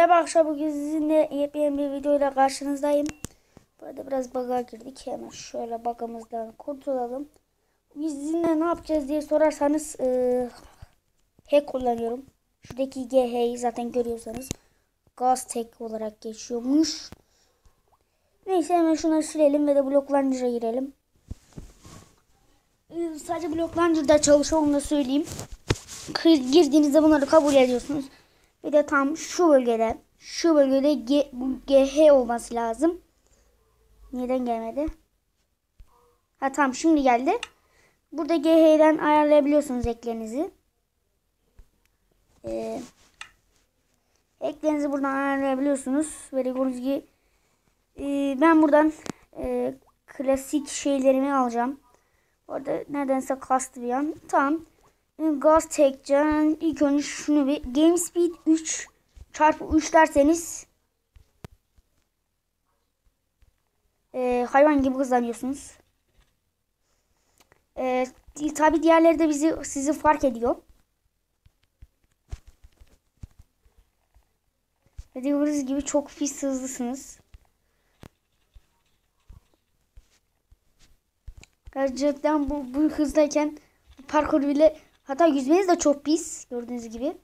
Merhaba arkadaşlar bugün sizinle yepyeni bir videoyla karşınızdayım. Burada biraz bug'a girdik. Hemen şöyle bug'ımızdan kurtulalım. Biz sizinle ne yapacağız diye sorarsanız e, hack kullanıyorum. Şuradaki GH'yi zaten görüyorsanız gaz tek olarak geçiyormuş. Neyse hemen şunları silelim ve de Launcher'a girelim. E, sadece Launcher'da çalışıyor onu da söyleyeyim. Girdiğinizde bunları kabul ediyorsunuz. Bir de tam şu bölgede şu bölgede G, GH olması lazım. Neden gelmedi? Ha tamam şimdi geldi. Burada GH'den ayarlayabiliyorsunuz eklerinizi. Ee, eklerinizi buradan ayarlayabiliyorsunuz. Ve gördüğünüz gibi e, ben buradan e, klasik şeylerimi alacağım. Orada nedense kastı bir an. Tamam. Gaz çekeceğim. İlk önce şunu bir game speed 3 çarpı 3 derseniz e, hayvan gibi hızlanıyorsunuz. E, tabi diğerleri de bizi sizi fark ediyor. Dediğimiz gibi çok pis hızlısınız. Gerçekten bu, bu hızdayken parkur bile Hatta yüzmeniz de çok pis. Gördüğünüz gibi.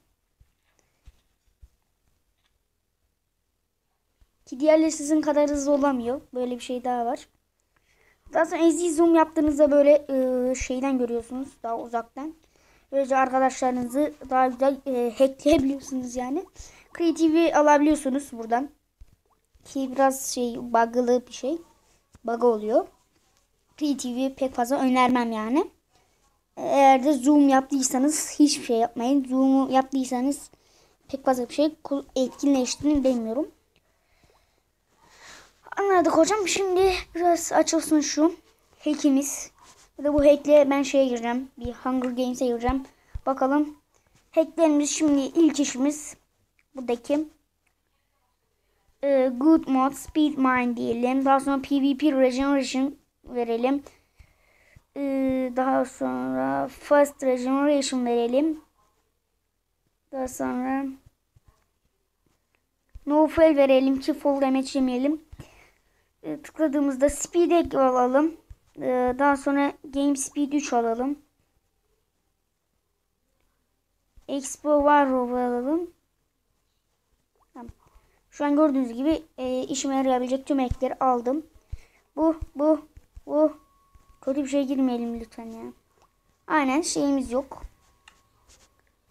Ki diğerleri sizin kadar hızlı olamıyor. Böyle bir şey daha var. Daha sonra easy zoom yaptığınızda böyle e, şeyden görüyorsunuz. Daha uzaktan. Böylece arkadaşlarınızı daha güzel e, hackleyebiliyorsunuz yani. Creative'i alabiliyorsunuz buradan. Ki biraz şey bug'lı bir şey. Bug oluyor. Creative'i pek fazla önermem yani. Eğer de zoom yaptıysanız hiçbir şey yapmayın. Zoom yaptıysanız pek fazla bir şey etkinleştiğini bilmiyorum. Anladık hocam. Şimdi biraz açılsın şu hackimiz. Bir de bu hackle ben şeye gireceğim. Bir Hunger Games'e gireceğim. Bakalım. Hacklerimiz şimdi ilk işimiz buradaki e, Good Mod Speed Mine diyelim. Daha sonra PvP Regeneration verelim. Ee, daha sonra Fast Regeneration verelim. Daha sonra No Fail verelim ki full damage yemeyelim. Ee, tıkladığımızda Speed Egg alalım. Ee, daha sonra Game Speed 3 alalım. Expo Warrow alalım. Şu an gördüğünüz gibi e, işime yarayabilecek tüm ekleri aldım. Bu, bu, bu, Kötü bir şey girmeyelim lütfen ya. Aynen şeyimiz yok.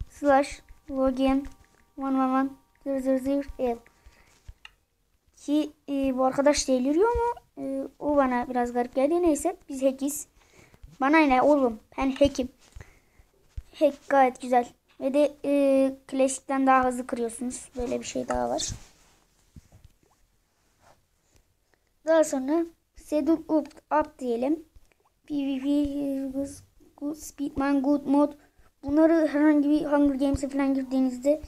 Slash login 111 000 L ki e, bu arkadaş deliriyor mu? E, o bana biraz garip geldi. Neyse biz hackiz. Bana ne oğlum? Ben hackim. Hack gayet güzel. Ve de e, klasikten daha hızlı kırıyorsunuz. Böyle bir şey daha var. Daha sonra Sedul up, up diyelim. PvP, good, Speedman, Good Mod. Bunları herhangi bir Hunger Games'e falan girdiğinizde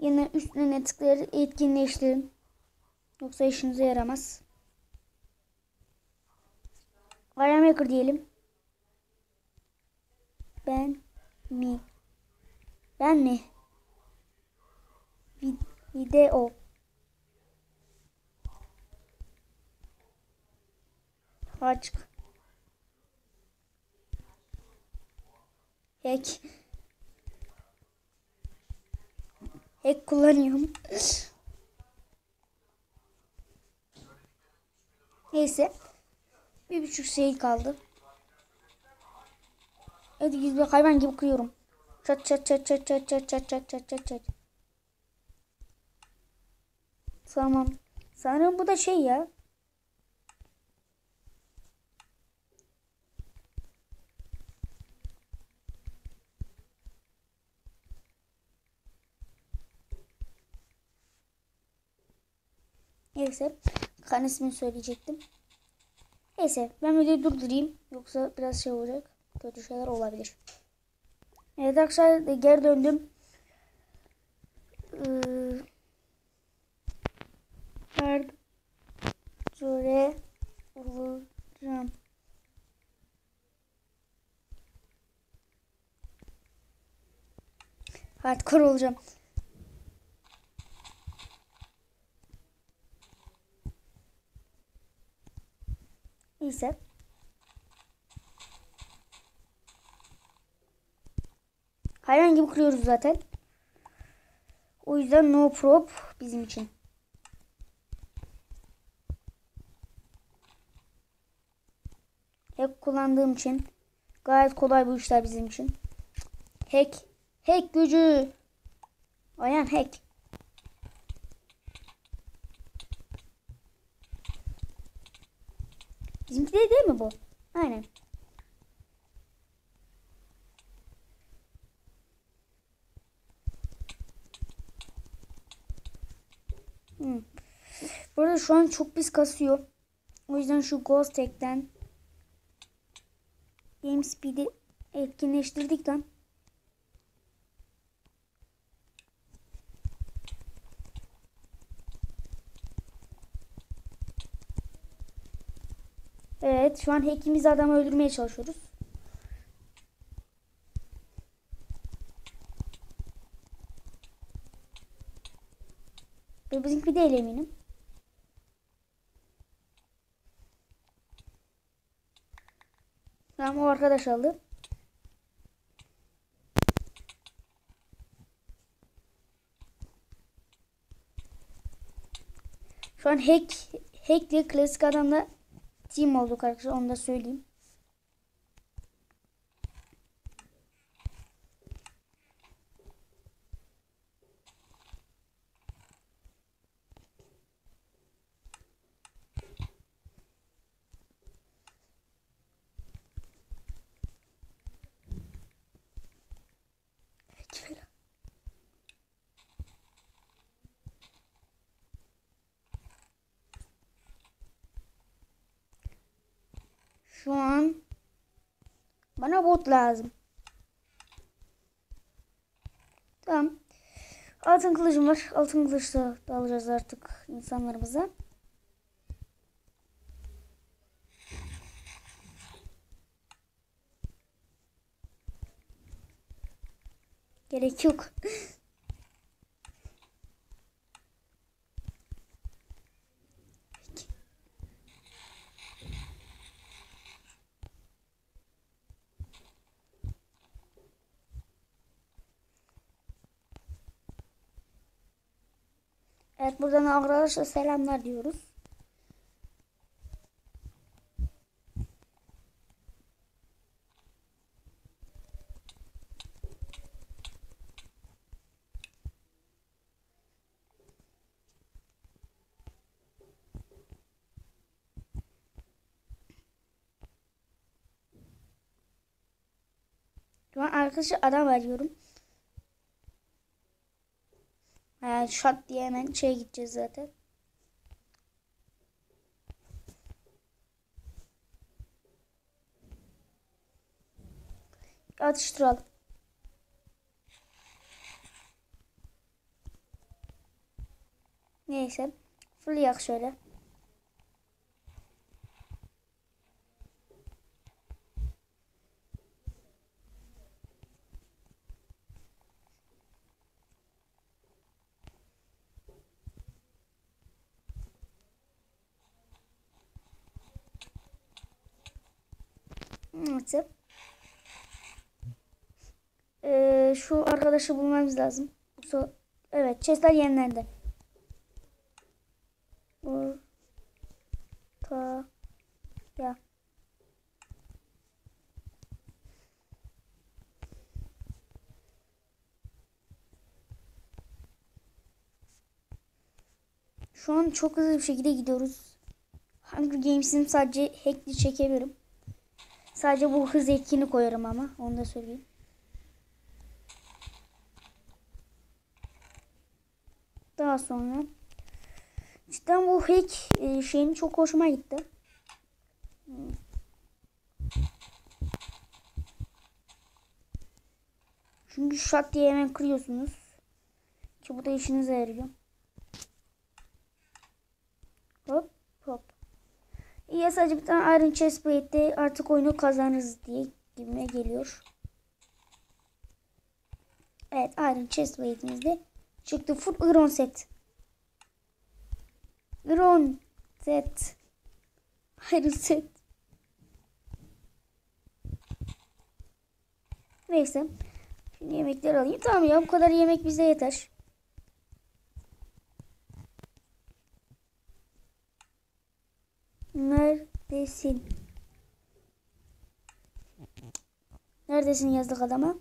yine üstüne tıklayarak etkinleştirin. Yoksa işinize yaramaz. Wiremaker diyelim. Ben mi? Ben mi? Video. Açık. Hack. Hack kullanıyorum. Neyse. Bir buçuk şey kaldı. Hadi gizli hayvan gibi kırıyorum. Çat çat çat çat çat çat çat çat çat çat çat. Tamam. Sanırım bu da şey ya. Neyse. Kan ismini söyleyecektim. Neyse ben videoyu durdurayım. Yoksa biraz şey olacak. Kötü şeyler olabilir. Evet arkadaşlar geri döndüm. Ee, Göre olacağım. Hardcore olacağım. Neyse. Hayvan gibi kırıyoruz zaten. O yüzden no prop bizim için. Hack kullandığım için gayet kolay bu işler bizim için. Hack. Hack gücü. Ayan hack. Bizimki de değil mi bu? Aynen. Hmm. Burada şu an çok pis kasıyor. O yüzden şu Ghost Tech'ten Game Speed'i etkinleştirdik. Evet şu an hackimiz adamı öldürmeye çalışıyoruz. Ve bizimki değil eminim. Tamam o arkadaş aldı. Şu an hack hack diye klasik adamla team olduk arkadaşlar onu da söyleyeyim. Şu an bana bot lazım. Tamam. Altın kılıcım var. Altın kılıçla da alacağız artık insanlarımıza. Gerek yok. Evet buradan arkadaşlar selamlar diyoruz. Şu an arkadaşlar adam arıyorum. Yani şat diye hemen şeye gideceğiz zaten. Atıştıralım. Neyse. Fırlayak şöyle. Evet. Ee, şu arkadaşı bulmamız lazım. So evet, chestler yenilendi. Ya. Şu an çok hızlı bir şekilde gidiyoruz. Hunger Games'in sadece hackli çekebilirim. Sadece bu hız ekini koyarım ama onu da söyleyeyim. Daha sonra cidden bu hack e, şeyin çok hoşuma gitti. Çünkü şak diye hemen kırıyorsunuz. Ki bu da işinize yarıyor. Hop ya sadece bir tane Iron Chest artık oyunu kazanırız diye gibime geliyor. Evet Iron Chest Blade'imiz de çıktı. Full Iron Set. Iron Set. Iron Set. Neyse. Şimdi yemekleri alayım. Tamam ya bu kadar yemek bize yeter. Neredesin? Neredesin yazdık adama.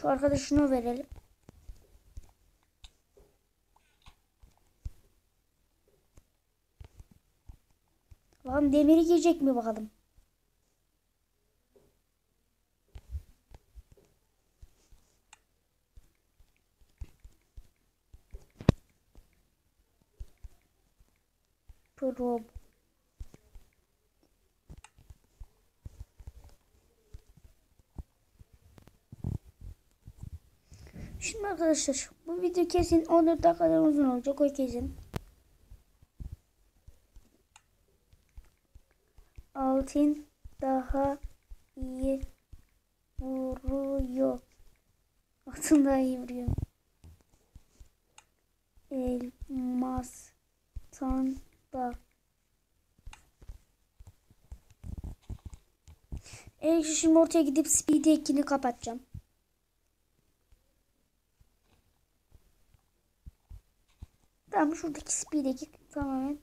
Şu arkadaşına verelim. Bakalım demiri giyecek mi bakalım. Prob. Şimdi arkadaşlar bu video kesin 14 dakikadan uzun olacak o kesin. Altın daha iyi vuruyor. Altın daha iyi vuruyor. Elmastan da. Evet şimdi ortaya gidip speed ekini kapatacağım. Tamam şuradaki speed'deki tamamen.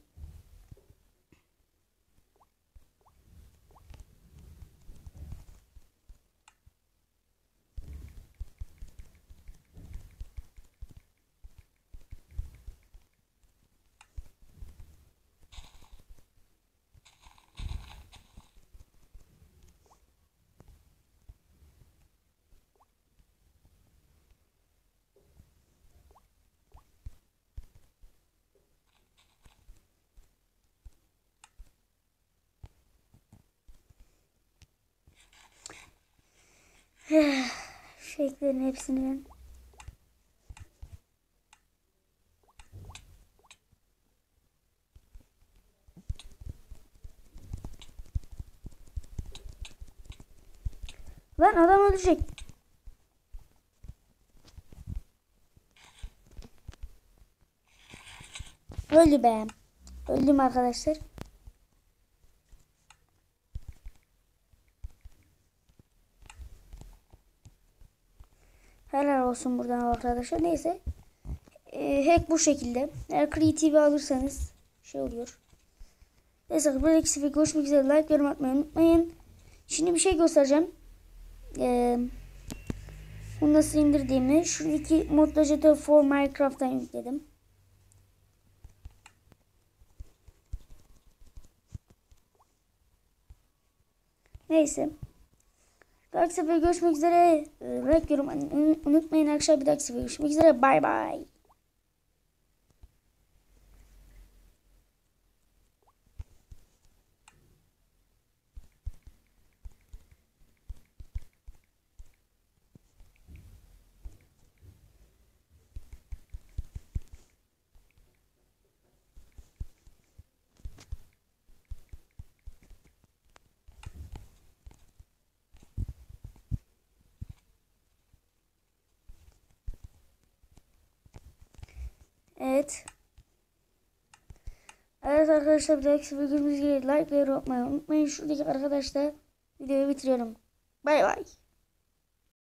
Şeylerin hepsini ben Lan adam ölecek. Öldü be. Öldüm arkadaşlar. Helal olsun buradan arkadaşlar. Neyse. Ee, hack bu şekilde. Eğer creative alırsanız şey oluyor. Neyse bir eksi görüşmek üzere. Like yorum atmayı unutmayın. Şimdi bir şey göstereceğim. Ee, bunu nasıl indirdiğimi. Şuradaki Modlajator for Minecraft'tan yükledim. Neyse. Dahaki sefer görüşmek üzere. Like yorum unutmayın arkadaşlar. Bir dahaki sefer görüşmek üzere. Bay bay. Evet. Evet arkadaşlar bir dahaki gibi like ve yorum unutmayın. Şuradaki arkadaşlar videoyu bitiriyorum. Bay bay.